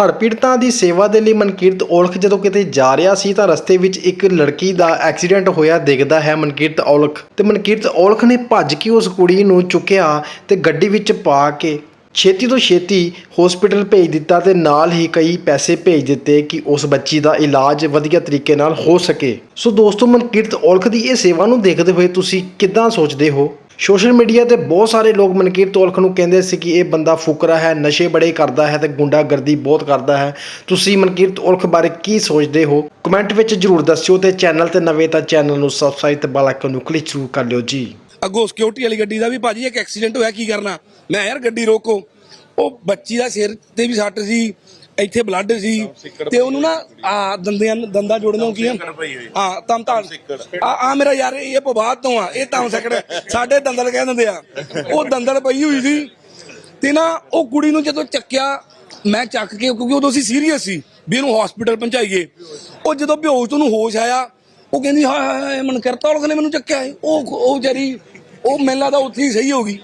ਹੜ੍ਹ ਪੀੜਤਾਂ ਦੀ ਸੇਵਾ ਦੇ ਲਈ ਮਨਕੀਰਤ ਔਲਖ ਜਦੋਂ ਕਿਤੇ ਜਾ ਰਿਹਾ ਸੀ ਤਾਂ ਰਸਤੇ ਵਿੱਚ ਇੱਕ ਲੜਕੀ ਦਾ ਐਕਸੀਡੈਂਟ ਹੋਇਆ, ਦਿਖਦਾ ਹੈ ਮਨਕੀਰਤ ਔਲਖ। ਤੇ ਮਨਕੀਰਤ ਔਲਖ ਨੇ ਭੱਜ ਕੇ ਉਸ ਕੁੜੀ ਨੂੰ ਚੁੱਕਿਆ ਤੇ ਗੱਡੀ ਵਿੱਚ ਪਾ ਕੇ ਛੇਤੀ ਤੋਂ ਛੇਤੀ ਹਸਪੀਟਲ ਭੇਜ ਦਿੱਤਾ ਤੇ ਨਾਲ ਹੀ ਕਈ ਪੈਸੇ ਭੇਜ ਦਿੱਤੇ ਕਿ ਉਸ ਬੱਚੀ ਦਾ ਇਲਾਜ ਵਧੀਆ ਤਰੀਕੇ ਨਾਲ ਹੋ ਸਕੇ। ਸੋ ਦੋਸਤੋ, ਮਨਕੀਰਤ ਔਲਖ ਦੀ ਇਹ ਸੇਵਾ ਨੂੰ ਦੇਖਦੇ ਹੋਏ ਤੁਸੀਂ ਕਿੱਦਾਂ ਸੋਚਦੇ ਹੋ? ਸੋਸ਼ਲ ਮੀਡੀਆ ਤੇ ਬਹੁਤ ਸਾਰੇ ਲੋਕ ਮਨਕੀਰਤ ਔਲਖ ਨੂੰ ਕਹਿੰਦੇ ਸੀ ਕਿ ਇਹ ਬੰਦਾ ਫੁਕਰਾ ਹੈ, ਨਸ਼ੇ ਬੜੇ ਕਰਦਾ ਹੈ ਤੇ ਗੁੰਡਾਗਰਦੀ ਬਹੁਤ ਕਰਦਾ ਹੈ। ਤੁਸੀਂ ਮਨਕੀਰਤ ਔਲਖ ਬਾਰੇ ਕੀ ਸੋਚਦੇ ਹੋ? ਕਮੈਂਟ ਵਿੱਚ ਜਰੂਰ ਦੱਸਿਓ ਤੇ ਚੈਨਲ ਤੇ ਨਵੇਂ ਤਾਂ ਚੈਨਲ ਨੂੰ ਸਬਸਕ੍ਰਾਈਬ ਤੇ ਬੈਲ ਆਈਕਨ ਨੂੰ ਕਲਿੱਕ ਜ਼ਰੂਰ ਕਰ ਲਿਓ ਜੀ। ਅੱਗੋਂ ਸਿਕਿਉਰਿਟੀ ਵਾਲੀ ਗੱਡੀ ਦਾ ਵੀ ਭਾਜੀ ਇੱਕ ਐਕਸੀਡੈਂਟ ਹੋਇਆ, ਕੀ ਕਰਨਾ? ਮੈਂ ਯਾਰ ਗੱਡੀ ਰੋਕੋ। ਉਹ ਬੱਚੀ ਦਾ ਸਿਰ ਤੇ ਵੀ ਸੱਟ ਸੀ ਇੱਥੇ ਬਲੱਡ ਸੀ ਤੇ ਉਹਨੂੰ ਨਾ ਆ ਦੰਦਿਆਂ ਦੰਦਾਂ ਜੋੜਨ ਕੀ ਆ ਹਾਂ ਤਮ ਤਾਂ ਆ ਆ ਮੇਰਾ ਯਾਰ ਇਹ ਪਵਾਦ ਤੋਂ ਆ ਇਹ ਤਾਂ ਸੱਕੜ। ਸਾਡੇ ਦੰਦਲ ਕਹਿ ਦਿੰਦੇ ਆ। ਉਹ ਦੰਦਲ ਪਈ ਹੋਈ ਸੀ। ਤੇ ਨਾ ਉਹ ਕੁੜੀ ਨੂੰ ਜਦੋਂ ਚੱਕਿਆ ਮੈਂ ਚੱਕ ਕੇ ਕਿਉਂਕਿ ਉਦੋਂ ਅਸੀਂ ਸੀਰੀਅਸ ਸੀ ਵੀ ਇਹਨੂੰ ਹਸਪੀਟਲ ਪਹੁੰਚਾਈਏ। ਉਹ ਜਦੋਂ ਬੇਹੋਸ਼ ਤੋਂ ਉਹਨੂੰ ਹੋਸ਼ ਆਇਆ ਉਹ ਕਹਿੰਦੀ ਹਾਏ ਹਾਏ ਮਨ ਕਰਤਾ ਉਹ ਨੇ ਮੈਨੂੰ ਚੱਕਿਆ। ਉਹ ਉਹ ਜਰੀ ਉਹ ਮੈਨੂੰ ਲੱਗਦਾ ਉੱਥੇ ਹੀ ਸਹੀ ਹੋ ਗਈ।